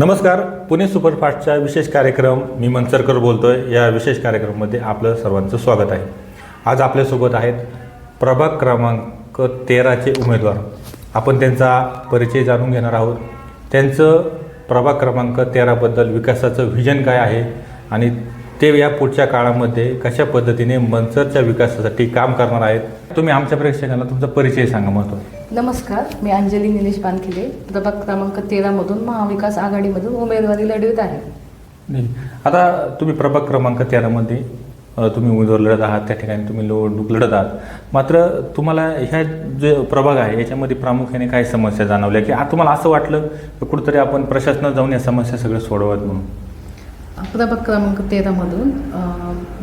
नमस्कार. पुणे सुपरफास्टच्या विशेष कार्यक्रम मी मनसरकर बोलतोय. या विशेष कार्यक्रमामध्ये आपलं सर्वांचं स्वागत आहे. आज आपल्यासोबत आहेत प्रभाग क्रमांक तेराचे उमेदवार. आपण त्यांचा परिचय जाणून घेणार आहोत. त्यांचं प्रभाग क्रमांक तेराबद्दल विकासाचं व्हिजन काय आहे आणि ते या पुढच्या काळामध्ये कशा पद्धतीने मनसरच्या विकासासाठी काम करणार आहेत? तुम्ही आमच्या प्रेक्षकांना तुमचा परिचय सांगा महत्त्वाचा नमस्कार मी अंजली निलेश पानखिले प्रभाग क्रमांक तेरामधून महाविकास आघाडीमधून उमेदवारी लढवित आहे. नाही. आता तुम्ही प्रभाग क्रमांक तेरामध्ये तुम्ही उमेदवार लढत आहात त्या ठिकाणी तुम्ही निवडणूक लढत आहात. मात्र तुम्हाला ह्या जे प्रभाग आहे याच्यामध्ये प्रामुख्याने काय समस्या जाणवल्या? की तुम्हाला असं वाटलं की कुठंतरी आपण प्रशासनात जाऊन या समस्या सगळ्या सोडवत म्हणून? प्रभाग क्रमांक तेरामधून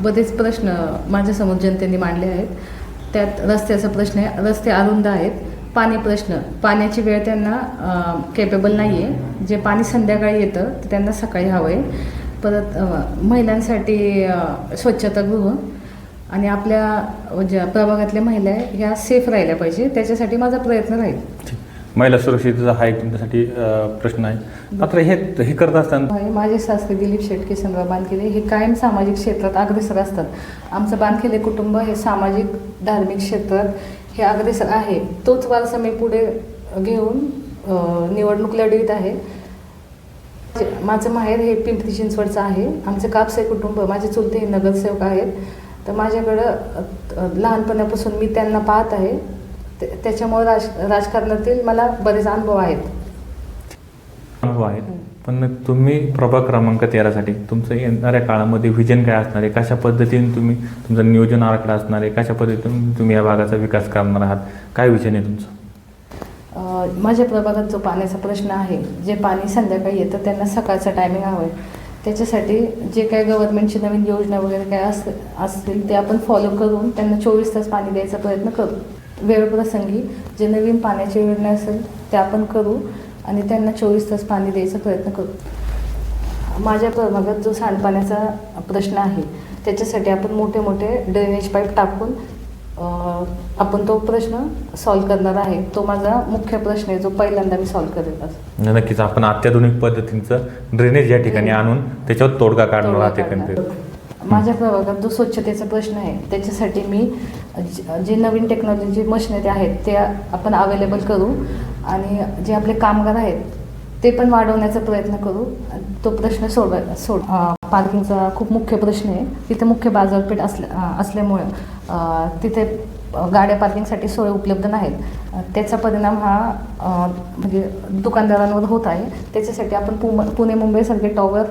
बरेच प्रश्न माझ्यासमोर जनतेने मांडले आहेत. त्यात रस्त्याचा प्रश्न आहे. रस्ते अरुंद आहेत. पाणी प्रश्न. पाण्याची वेळ त्यांना केपेबल नाही आहे जे पाणी संध्याकाळी येतं ते त्यांना सकाळी हवं आहे परत महिलांसाठी स्वच्छतागृह आणि आपल्या ज्या प्रभागातल्या महिला आहे ह्या सेफ राहिल्या पाहिजे. त्याच्यासाठी माझा प्रयत्न राहील. महिला सुरक्षितता हा एक तुमच्यासाठी प्रश्न आहे. मात्र हे हे करत असताना. माझे सासरे दिलीप शेटके संग्राम बानखेले हे कायम सामाजिक क्षेत्रात अग्रेसर असतात. आमचं बानखेले कुटुंब हे सामाजिक धार्मिक क्षेत्रात हे अग्रेसर आहे. तोच वारसा मी पुढे घेऊन निवडणूक लढवित आहे. माझं माहेर हे पिंपरी चिंचवडचं आहे. आमचं कापसे कुटुंब माझे चुलते हे नगरसेवक आहेत. तर माझ्याकडं लहानपणापासून मी त्यांना पाहत आहे. ते- त्याच्यामुळे राज राजकारणातील मला बरेच अनुभव आहेत. अनुभव आहेत. पण तुम्ही प्रभाग क्रमांक तेरासाठी तुमचं येणाऱ्या काळामध्ये व्हिजन काय असणार आहे? कशा पद्धतीने तुम्ही तुमचं नियोजन आराखडा असणार आहे? कशा पद्धतीने तुम्ही या भागाचा विकास करणार आहात? काय विजन आहे तुमचं? माझ्या प्रभागात जो पाण्याचा प्रश्न आहे. जे पाणी संध्याकाळी येतं त्यांना सकाळचं टायमिंग हवं आहे. त्याच्यासाठी जे काही गव्हर्नमेंटची नवीन योजना वगैरे काय अस असतील ते आपण फॉलो करून त्यांना चोवीस तास पाणी द्यायचा प्रयत्न करू. वेळप्रसंगी जे नवीन पाण्याची योजना असेल ते आपण करू. आणि त्यांना चोवीस तास पाणी द्यायचा प्रयत्न करू. माझ्या प्रभागात जो सांडपाण्याचा प्रश्न आहे त्याच्यासाठी आपण मोठे मोठे ड्रेनेज पाईप टाकून आपण तो प्रश्न सॉल्व करणार आहे. तो माझा मुख्य प्रश्न आहे जो पहिल्यांदा मी सॉल्व करेल. नक्कीच. आपण अत्याधुनिक पद्धतीचं ड्रेनेज या ठिकाणी आणून त्याच्यावर तोडगा काढणार आहात. एकंदरीत. माझ्या प्रभागात जो स्वच्छतेचा प्रश्न आहे त्याच्यासाठी मी ज- जे नवीन टेक्नॉलॉजी मशिनरी आहेत ते आपण अवेलेबल करू आणि जे आपले कामगार आहेत ते पण वाढवण्याचा प्रयत्न करू. तो प्रश्न सोडवाय सोड पार्किंगचा खूप मुख्य प्रश्न आहे. तिथे मुख्य बाजारपेठ असल्या असल्यामुळं तिथे गाड्या पार्किंगसाठी सोय उपलब्ध नाहीत. त्याचा परिणाम हा म्हणजे दुकानदारांवर होत आहे. त्याच्यासाठी आपण पुम पुणे मुंबईसारखे टॉवर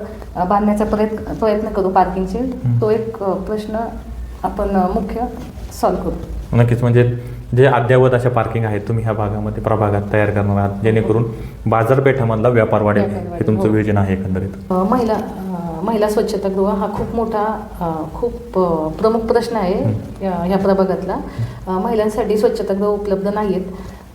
बांधण्याचा प्रयत्न प्रयत्न करू पार्किंगचे तो एक प्रश्न आपण मुख्य सॉल्व करू. नक्कीच. म्हणजे जे अद्ययावत अशा पार्किंग आहेत तुम्ही ह्या भागामध्ये प्रभागात तयार करणार आहात. जेणेकरून बाजारपेठामधला व्यापार वाढेल हे तुमचं हो. विजन आहे एकंदरीत. महिला महिला स्वच्छतागृह हा खूप मोठा खूप प्रमुख प्रश्न आहे या- ह्या प्रभागातला. महिलांसाठी स्वच्छतागृह उपलब्ध नाही आहेत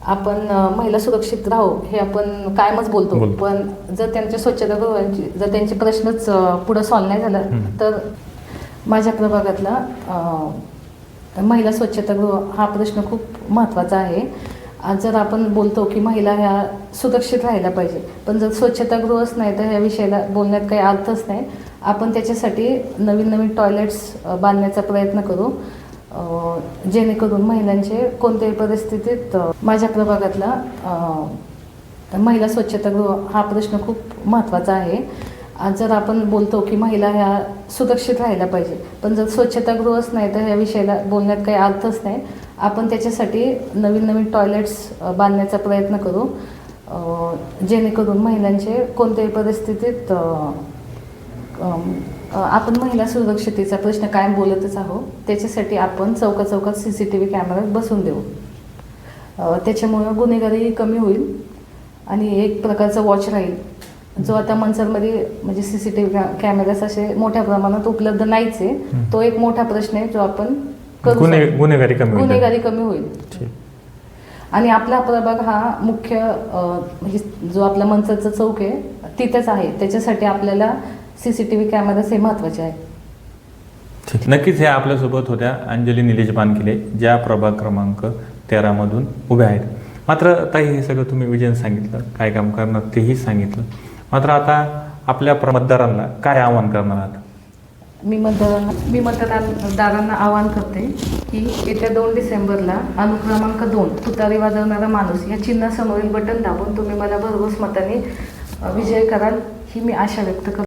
आपण महिला सुरक्षित राहू हे आपण कायमच बोलतो. पण जर त्यांच्या स्वच्छतागृहांची जर त्यांचे प्रश्नच पुढं सॉल्व नाही झालं. तर माझ्या प्रभागातला महिला स्वच्छतागृह हा प्रश्न खूप महत्त्वाचा आहे. आज जर आपण बोलतो की महिला ह्या सुरक्षित राहायला पाहिजे पण जर स्वच्छतागृहच नाही तर ह्या विषयाला बोलण्यात काही अर्थच नाही. आपण त्याच्यासाठी नवीन नवीन टॉयलेट्स बांधण्याचा प्रयत्न करू. जेणेकरून महिलांचे कोणत्याही परिस्थितीत माझ्या प्रभागातला महिला स्वच्छतागृह हा प्रश्न खूप महत्त्वाचा आहे. आज जर आपण बोलतो की महिला ह्या सुरक्षित राहायला पाहिजे पण जर स्वच्छतागृहच नाही तर ह्या विषयाला बोलण्यात काही अर्थच नाही. आपण त्याच्यासाठी नवीन नवीन टॉयलेट्स बांधण्याचा प्रयत्न करू. जेणेकरून महिलांचे कोणत्याही परिस्थितीत आपण महिला सुरक्षितेचा प्रश्न कायम बोलतच आहोत. त्याच्यासाठी आपण चौका चौकात C C T V camera बसवून देऊ. त्याच्यामुळं गुन्हेगारी कमी होईल आणि एक प्रकारचा वॉच राहील. जो आता मनसरमध्ये म्हणजे C C T V cameras असे मोठ्या प्रमाणात उपलब्ध नाहीच आहे. तो एक मोठा प्रश्न आहे जो आपण करू गुन्हे शकतो. गुन्हेगारी कमी होईल. गुन्हेगारी कमी होईल. ठीक. आणि आपला प्रभाग हा मुख्य अ, जो आपला मनसरचा चौक आहे तिथेच आहे. त्याच्यासाठी आपल्याला C C T V cameras हे महत्त्वाचे आहे. ठीक. नक्कीच हे आपल्यासोबत होत्या अंजली निलेश बानकिले ज्या प्रभाग क्रमांक तेरामधून उभ्या आहेत. मात्र ताई हे सगळं तुम्ही विजन सांगितलं. काय काम करणार तेही सांगितलं. मात्र आता आपल्या प्र- मतदारांना काय आवाहन करणार आहात? मी मतदारांना मी मतदारांना आवाहन करते की येत्या दोन डिसेंबरला अनुक्रमांक दोन तुतारी वाजवणारा माणूस या चिन्हासमोरील बटन दाबून तुम्ही मला भरघोस मताने विजय कराल ही मी आशा व्यक्त करते.